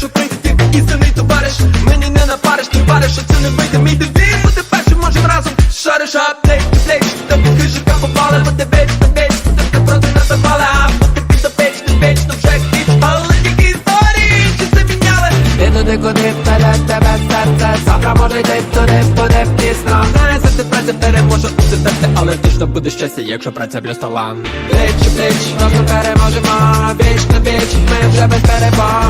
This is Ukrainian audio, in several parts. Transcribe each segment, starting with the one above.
Що тільки істинний товариш. Мені не напариш, ти вариш, що це не вийде. Мій девіз бути першим, можем разом Шариш аптек, плеч, тебе хижика попали Бо ти вечно, вечно, ти проти не давали А бути підопечно, вечно вже хіч Але тільки історії, чи це міняли? Ти туди, куди вперед тебе серце? Завтра може йти туди, буде пізно Знає, за те праця переможе у тебе Але точно буде щастя, якщо праця плюс талант Пліч у пліч, просто переможемо. Віч на віч, ми вже без перебон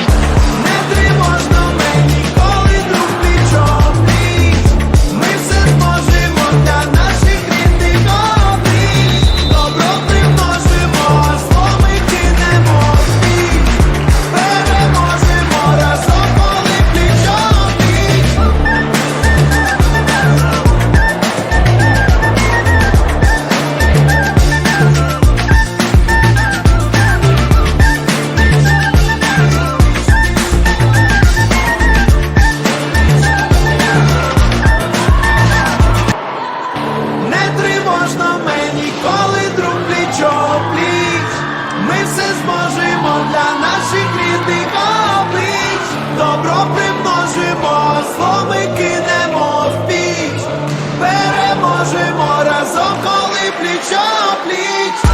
коли пліч пліч.